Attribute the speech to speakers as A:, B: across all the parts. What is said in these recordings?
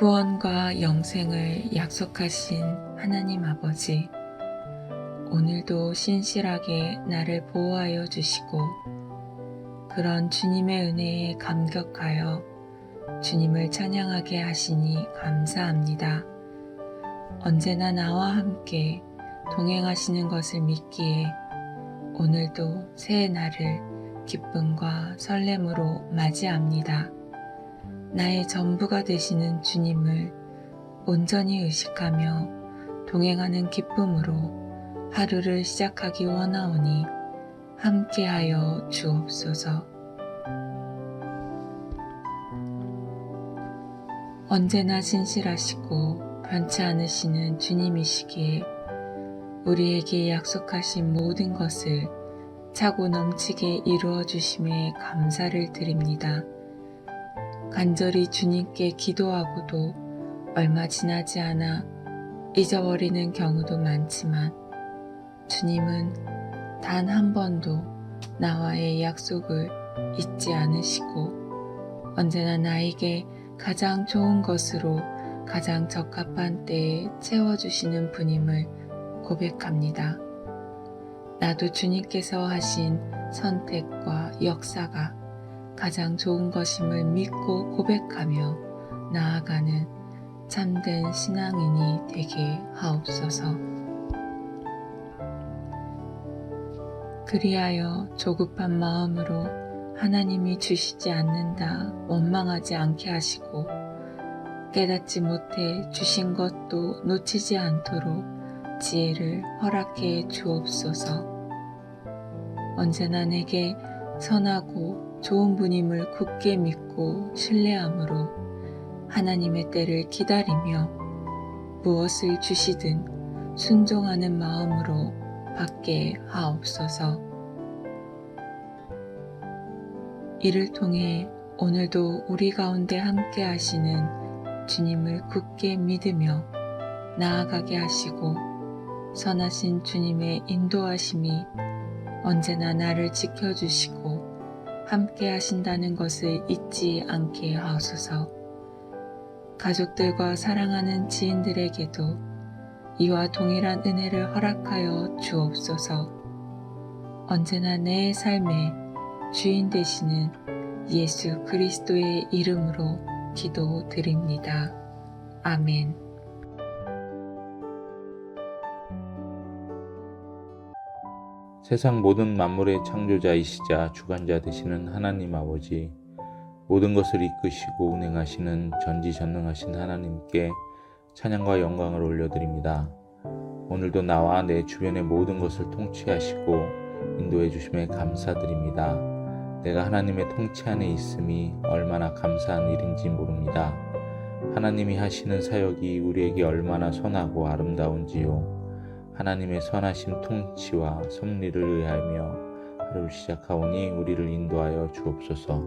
A: 구원과 영생을 약속하신 하나님 아버지, 오늘도 신실하게 나를 보호하여 주시고, 그런 주님의 은혜에 감격하여 주님을 찬양하게 하시니 감사합니다. 언제나 나와 함께 동행하시는 것을 믿기에 오늘도 새 날을 기쁨과 설렘으로 맞이합니다. 나의 전부가 되시는 주님을 온전히 의식하며 동행하는 기쁨으로 하루를 시작하기 원하오니 함께하여 주옵소서. 언제나 신실하시고 변치 않으시는 주님이시기에 우리에게 약속하신 모든 것을 차고 넘치게 이루어 주심에 감사를 드립니다. 간절히 주님께 기도하고도 얼마 지나지 않아 잊어버리는 경우도 많지만 주님은 단 한 번도 나와의 약속을 잊지 않으시고 언제나 나에게 가장 좋은 것으로 가장 적합한 때에 채워주시는 분임을 고백합니다. 나도 주님께서 하신 선택과 역사가 가장 좋은 것임을 믿고 고백하며 나아가는 참된 신앙인이 되게 하옵소서. 그리하여 조급한 마음으로 하나님이 주시지 않는다 원망하지 않게 하시고 깨닫지 못해 주신 것도 놓치지 않도록 지혜를 허락해 주옵소서. 언제나 내게 선하고 좋은 분임을 굳게 믿고 신뢰함으로 하나님의 때를 기다리며 무엇을 주시든 순종하는 마음으로 받게 하옵소서. 이를 통해 오늘도 우리 가운데 함께 하시는 주님을 굳게 믿으며 나아가게 하시고 선하신 주님의 인도하심이 언제나 나를 지켜주시고 함께 하신다는 것을 잊지 않게 하소서. 가족들과 사랑하는 지인들에게도 이와 동일한 은혜를 허락하여 주옵소서. 언제나 내 삶의 주인 되시는 예수 그리스도의 이름으로 기도드립니다. 아멘.
B: 세상 모든 만물의 창조자이시자 주관자 되시는 하나님 아버지, 모든 것을 이끄시고 운행하시는 전지전능하신 하나님께 찬양과 영광을 올려드립니다. 오늘도 나와 내 주변의 모든 것을 통치하시고 인도해 주심에 감사드립니다. 내가 하나님의 통치 안에 있음이 얼마나 감사한 일인지 모릅니다. 하나님이 하시는 사역이 우리에게 얼마나 선하고 아름다운지요. 하나님의 선하심 통치와 섭리를 의하며 하루를 시작하오니 우리를 인도하여 주옵소서.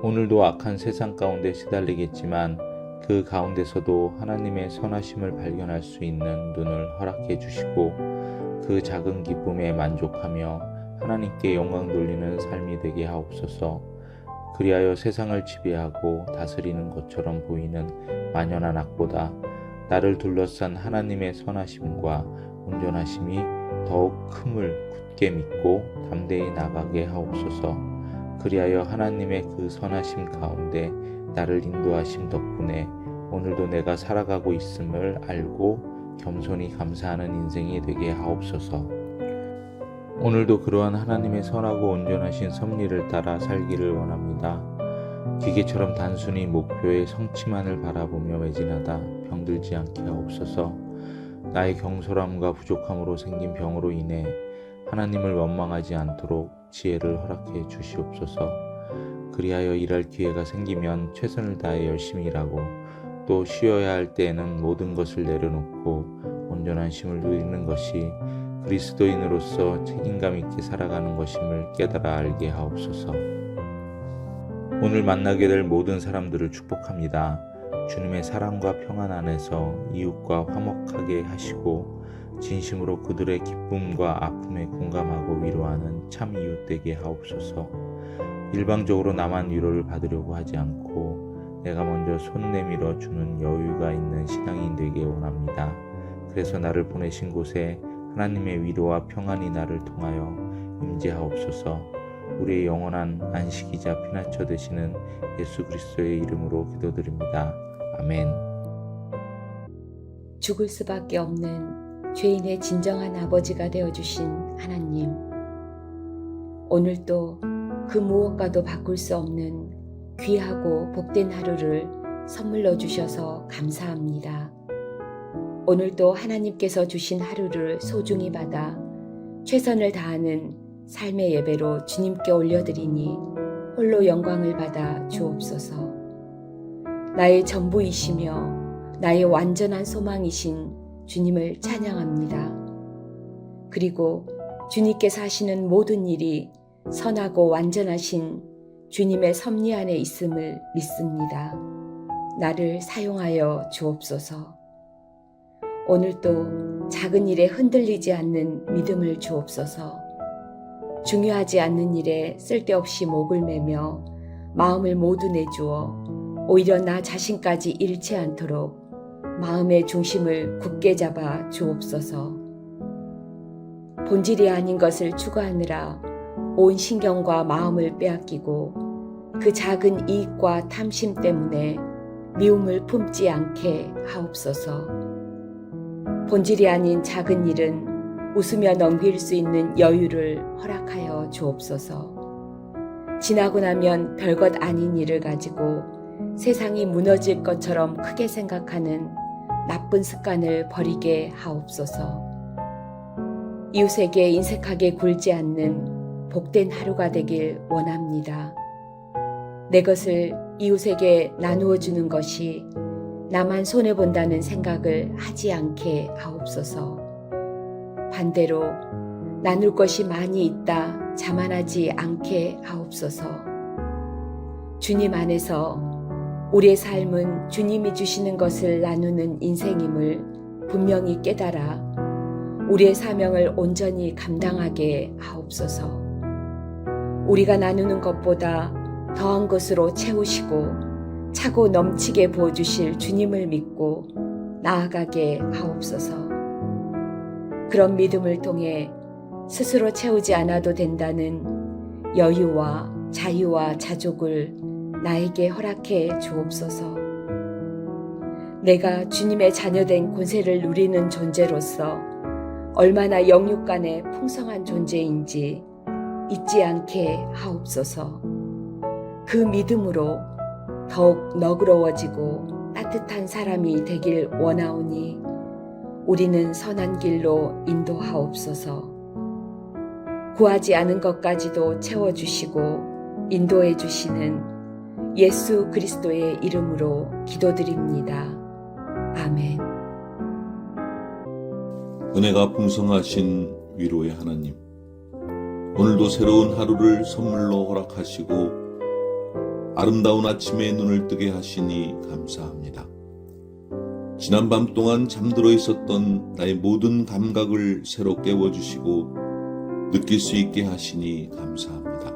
B: 오늘도 악한 세상 가운데 시달리겠지만 그 가운데서도 하나님의 선하심을 발견할 수 있는 눈을 허락해 주시고 그 작은 기쁨에 만족하며 하나님께 영광 돌리는 삶이 되게 하옵소서. 그리하여 세상을 지배하고 다스리는 것처럼 보이는 만연한 악보다 나를 둘러싼 하나님의 선하심과 온전하심이 더욱 큼을 굳게 믿고 담대히 나가게 하옵소서. 그리하여 하나님의 그 선하심 가운데 나를 인도하심 덕분에 오늘도 내가 살아가고 있음을 알고 겸손히 감사하는 인생이 되게 하옵소서. 오늘도 그러한 하나님의 선하고 온전하신 섭리를 따라 살기를 원합니다. 기계처럼 단순히 목표의 성취만을 바라보며 매진하다 병들지 않게 하옵소서. 나의 경솔함과 부족함으로 생긴 병으로 인해 하나님을 원망하지 않도록 지혜를 허락해 주시옵소서. 그리하여 일할 기회가 생기면 최선을 다해 열심히 일하고 또 쉬어야 할 때에는 모든 것을 내려놓고 온전한 심을 누리는 것이 그리스도인으로서 책임감 있게 살아가는 것임을 깨달아 알게 하옵소서. 오늘 만나게 될 모든 사람들을 축복합니다. 주님의 사랑과 평안 안에서 이웃과 화목하게 하시고 진심으로 그들의 기쁨과 아픔에 공감하고 위로하는 참 이웃 되게 하옵소서. 일방적으로 나만 위로를 받으려고 하지 않고 내가 먼저 손 내밀어 주는 여유가 있는 신앙이 되길 원합니다. 그래서 나를 보내신 곳에 하나님의 위로와 평안이 나를 통하여 임재하옵소서. 우리의 영원한 안식이자 피난처 되시는 예수 그리스도의 이름으로 기도드립니다. 아멘.
C: 죽을 수밖에 없는 죄인의 진정한 아버지가 되어 주신 하나님. 오늘도 그 무엇과도 바꿀 수 없는 귀하고 복된 하루를 선물로 주셔서 감사합니다. 오늘도 하나님께서 주신 하루를 소중히 받아 최선을 다하는 삶의 예배로 주님께 올려드리니 홀로 영광을 받아 주옵소서. 나의 전부이시며 나의 완전한 소망이신 주님을 찬양합니다. 그리고 주님께서 하시는 모든 일이 선하고 완전하신 주님의 섭리 안에 있음을 믿습니다. 나를 사용하여 주옵소서. 오늘도 작은 일에 흔들리지 않는 믿음을 주옵소서. 중요하지 않는 일에 쓸데없이 목을 매며 마음을 모두 내주어 오히려 나 자신까지 잃지 않도록 마음의 중심을 굳게 잡아 주옵소서. 본질이 아닌 것을 추구하느라 온 신경과 마음을 빼앗기고 그 작은 이익과 탐심 때문에 미움을 품지 않게 하옵소서. 본질이 아닌 작은 일은 웃으며 넘길 수 있는 여유를 허락하여 주옵소서. 지나고 나면 별것 아닌 일을 가지고 세상이 무너질 것처럼 크게 생각하는 나쁜 습관을 버리게 하옵소서. 이웃에게 인색하게 굴지 않는 복된 하루가 되길 원합니다. 내 것을 이웃에게 나누어 주는 것이 나만 손해본다는 생각을 하지 않게 하옵소서. 반대로 나눌 것이 많이 있다 자만하지 않게 하옵소서. 주님 안에서 우리의 삶은 주님이 주시는 것을 나누는 인생임을 분명히 깨달아 우리의 사명을 온전히 감당하게 하옵소서. 우리가 나누는 것보다 더한 것으로 채우시고 차고 넘치게 부어주실 주님을 믿고 나아가게 하옵소서. 그런 믿음을 통해 스스로 채우지 않아도 된다는 여유와 자유와 자족을 나에게 허락해 주옵소서. 내가 주님의 자녀된 권세를 누리는 존재로서 얼마나 영육 간의 풍성한 존재인지 잊지 않게 하옵소서. 그 믿음으로 더욱 너그러워지고 따뜻한 사람이 되길 원하오니 우리는 선한 길로 인도하옵소서. 구하지 않은 것까지도 채워주시고 인도해 주시는 예수 그리스도의 이름으로 기도드립니다. 아멘.
D: 은혜가 풍성하신 위로의 하나님. 오늘도 새로운 하루를 선물로 허락하시고 아름다운 아침에 눈을 뜨게 하시니 감사합니다. 지난 밤 동안 잠들어 있었던 나의 모든 감각을 새로 깨워주시고 느낄 수 있게 하시니 감사합니다.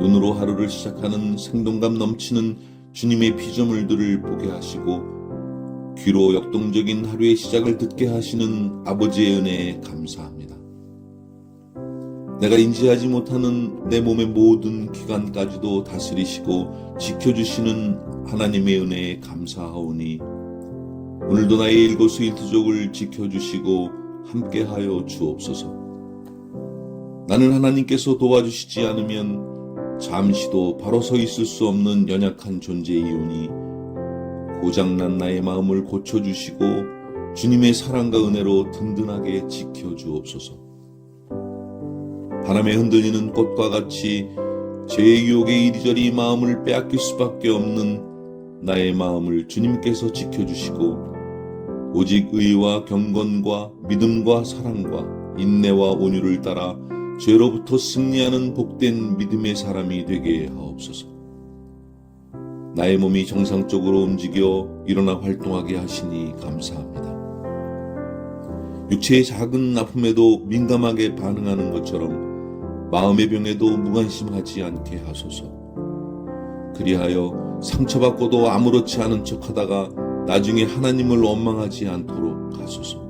D: 눈으로 하루를 시작하는 생동감 넘치는 주님의 피조물들을 보게 하시고 귀로 역동적인 하루의 시작을 듣게 하시는 아버지의 은혜에 감사합니다. 내가 인지하지 못하는 내 몸의 모든 기관까지도 다스리시고 지켜주시는 하나님의 은혜에 감사하오니 오늘도 나의 일거수일투족을 지켜주시고 함께하여 주옵소서. 나는 하나님께서 도와주시지 않으면 잠시도 바로 서 있을 수 없는 연약한 존재이오니 고장난 나의 마음을 고쳐주시고 주님의 사랑과 은혜로 든든하게 지켜주옵소서. 바람에 흔들리는 꽃과 같이 죄의 유혹에 이리저리 마음을 빼앗길 수밖에 없는 나의 마음을 주님께서 지켜주시고 오직 의와 경건과 믿음과 사랑과 인내와 온유를 따라 죄로부터 승리하는 복된 믿음의 사람이 되게 하옵소서. 나의 몸이 정상적으로 움직여 일어나 활동하게 하시니 감사합니다. 육체의 작은 아픔에도 민감하게 반응하는 것처럼 마음의 병에도 무관심하지 않게 하소서. 그리하여 상처받고도 아무렇지 않은 척 하다가 나중에 하나님을 원망하지 않도록 하소서.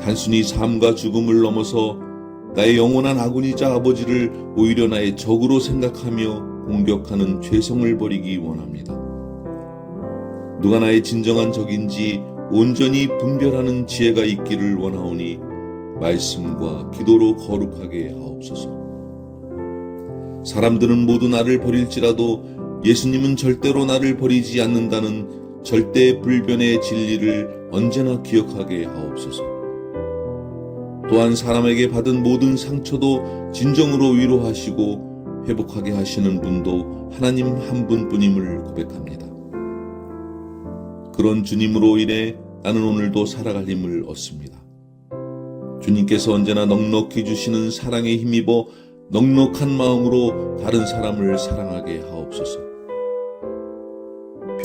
D: 단순히 삶과 죽음을 넘어서 나의 영원한 아군이자 아버지를 오히려 나의 적으로 생각하며 공격하는 죄성을 버리기 원합니다. 누가 나의 진정한 적인지 온전히 분별하는 지혜가 있기를 원하오니 말씀과 기도로 거룩하게 하옵소서. 사람들은 모두 나를 버릴지라도 예수님은 절대로 나를 버리지 않는다는 절대 불변의 진리를 언제나 기억하게 하옵소서. 또한 사람에게 받은 모든 상처도 진정으로 위로하시고 회복하게 하시는 분도 하나님 한 분뿐임을 고백합니다. 그런 주님으로 인해 나는 오늘도 살아갈 힘을 얻습니다. 주님께서 언제나 넉넉히 주시는 사랑에 힘입어 넉넉한 마음으로 다른 사람을 사랑하게 하옵소서.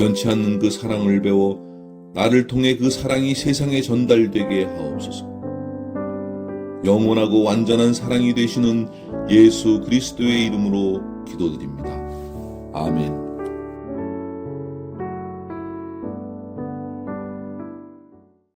D: 변치 않는 그 사랑을 배워 나를 통해 그 사랑이 세상에 전달되게 하옵소서. 영원하고 완전한 사랑이 되시는 예수 그리스도의 이름으로 기도드립니다. 아멘.